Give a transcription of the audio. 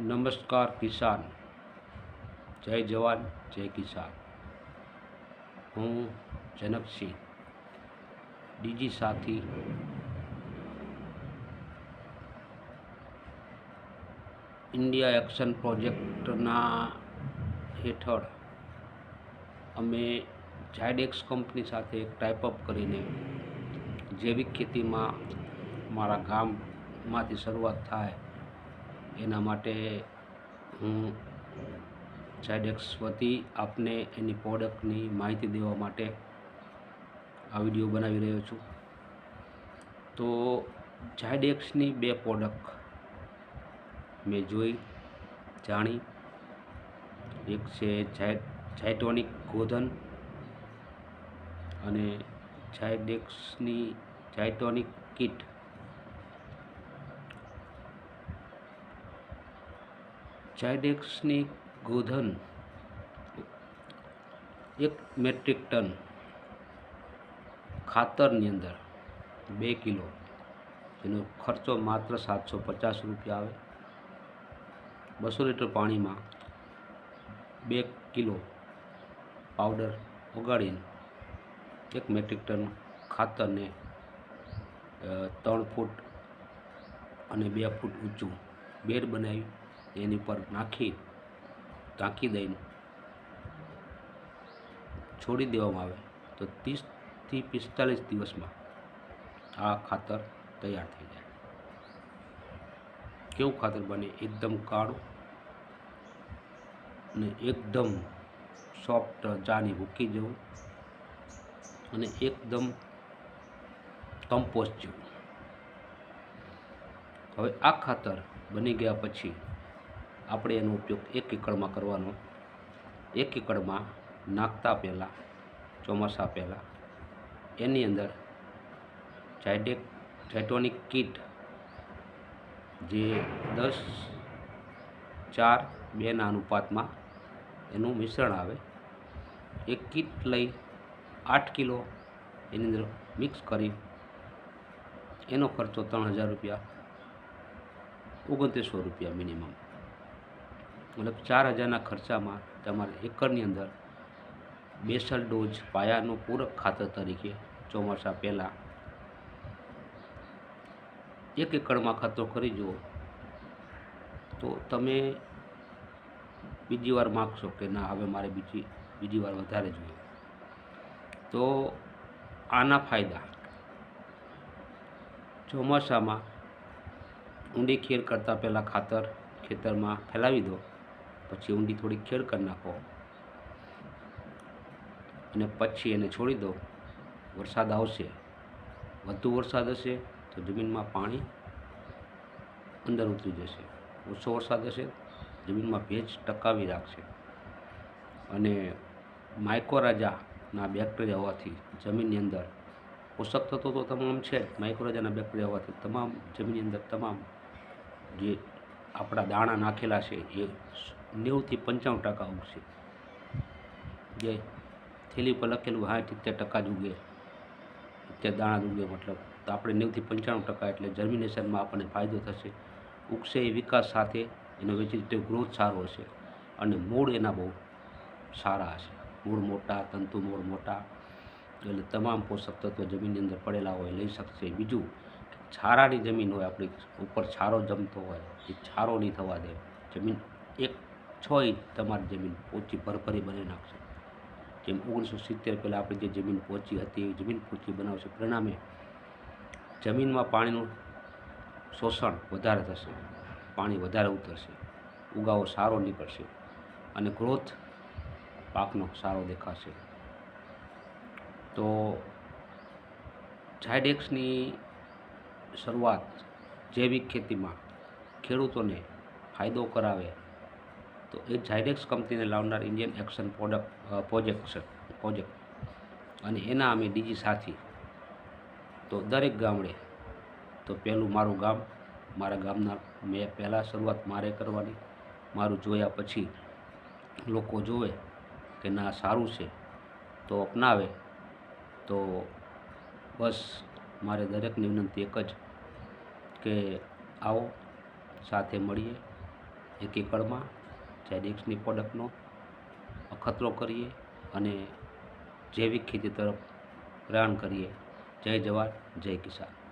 નમસ્કાર કિસાન. જય જવાન, જય કિસાન. હું જનકસિંહ ડીજી સાથી. ઇન્ડિયા એક્શન પ્રોજેક્ટના હેઠળ અમે ઝાયડેક્સ કંપની સાથે એક ટાઈપઅપ કરીને જૈવિક ખેતીમાં મારા ગામમાંથી શરૂઆત થાય એના માટે હું ઝાયડેક્સ વતી આપને એની પ્રોડક્ટની માહિતી દેવા માટે આ વીડિયો બનાવી રહ્યો છું. તો ઝાયડેક્સની બે પ્રોડક્ટ મેં જોઈ, જાણી. એક છે ઝાયટોનિક ગોધન અને ઝાયડેક્સની ઝાયટોનિક કિટ ઝાયડેક્સની ગોધન એક મેટ્રિક ટન ખાતરની અંદર બે કિલો. એનો ખર્ચો માત્ર સાતસો પચાસ રૂપિયા આવે. બસો લીટર પાણીમાં બે કિલો પાવડર ઓગાળીને એક મેટ્રિક ટન ખાતરને ત્રણ ફૂટ અને બે ફૂટ ઊંચું બેડ બનાવી એની પર નાખી ટાંકી દઈને છોડી દેવામાં આવે. તો ત્રીસથી પિસ્તાલીસ દિવસમાં આ ખાતર તૈયાર થઈ જાય. કેવું ખાતર બને? એકદમ કાળું અને એકદમ સોફ્ટ ચાની ભૂકી જેવું અને એકદમ કમ્પોસ્ટ જેવું. હવે આ ખાતર બની ગયા પછી આપણે એનો ઉપયોગ એક એકડમાં કરવાનો. એક એકડમાં નાખતા પહેલાં, ચોમાસા પહેલાં, એની અંદર ઝાયડેક ઝાયટોનિક કીટ જે દસ, ચાર બેના અનુપાતમાં એનું મિશ્રણ આવે. એક કીટ લઈ આઠ કિલો એની અંદર મિક્સ કરી, એનો ખર્ચો ત્રણ હજાર રૂપિયા, ઓગણત્રીસો રૂપિયા મિનિમમ. મતલબ ચાર હજારના ખર્ચામાં તમારે એકરની અંદર બેસલ ડોઝ પાયાનું પૂરક ખાતર તરીકે ચોમાસા પહેલાં એક એકડમાં ખાતર કરી જુઓ. તો તમે બીજી વાર માગશો કે ના, હવે મારે બીજી બીજી વાર વધારે જોઈએ. તો આના ફાયદા. ચોમાસામાં ઊંડી ખેડ કરતાં પહેલાં ખાતર ખેતરમાં ફેલાવી દો. પછી ઊંડી થોડી ખેડ કરી નાખો. અને પછી એને છોડી દો. વરસાદ આવશે. વધુ વરસાદ હશે તો જમીનમાં પાણી અંદર ઉતરી જશે. ઓછો વરસાદ હશે જમીનમાં ભેજ ટકાવી રાખશે. અને માઇકોરાજાના બેક્ટેરિયા હોવાથી જમીનની અંદર પોષક તત્વો તો તમામ છે જ. માઇક્રોરાજાના બેક્ટેરિયા હોવાથી તમામ જમીનની અંદર તમામ જે આપણા દાણા નાખેલા છે એ નેવુંથી પંચાણું ટકા ઉગશે જે થેલી પર લખેલું સાઠ સિત્તેર ટકા જ ઉગે. સિત્તેર દાણા જ ઉગે મતલબ. તો આપણે નેવુંથી પંચાણું ટકા એટલે જર્મિનેશનમાં આપણને ફાયદો થશે. ઉગશે એ વિકાસ સાથે, એનો વેજીટેટિવ ગ્રોથ સારો હશે. અને મૂળ એના બહુ સારા હશે. મૂળ મોટા, તંતુ મૂળ મોટા, એટલે તમામ પોષક તત્વો જમીનની અંદર પડેલા હોય, લઈ શકશે. બીજું છારાની જમીન હોય, આપણી ઉપર છારો જમતો હોય, એ છારો નહીં થવા દે. જમીન એક છ ઇંચ તમારી જમીન પોચી ભરભરી બની નાખશે. જેમ ઓગણીસો સિત્તેર પહેલાં આપણી જે જમીન પહોંચી હતી, એ જમીન પોચી બનાવશે પરિણામે જમીનમાં પાણીનું શોષણ વધારે થશે, પાણી વધારે ઉતરશે, ઉગાવો સારો નીકળશે અને ગ્રોથ પાકનો સારો દેખાશે. તો ઝાયડેક્સની શરૂઆત જૈવિક ખેતીમાં ખેડૂતોને ફાયદો કરાવે તો એ ઝાયડેક્સ કંપનીને લાવનાર ઇન્ડિયન એક્શન પ્રોડક્ટ પ્રોજેક્ટ છે પ્રોજેક્ટ અને એના અમે ડીજી સાથી. તો દરેક ગામડે, તો પહેલું મારું ગામ, મારા ગામના મેં પહેલાં શરૂઆત મારે કરવાની. મારું જોયા પછી લોકો જોવે કે ના, સારું છે. તો અપનાવે. તો બસ મારે દરેકની વિનંતી એક જ કે આવો, સાથે મળીએ, એક એકરમાં ઝેડિક્સની પ્રોડક્ટનો અખતરો કરીએ અને જૈવિક ખેતી તરફ પ્રયાણ કરીએ. જય જવાન જય કિસાન.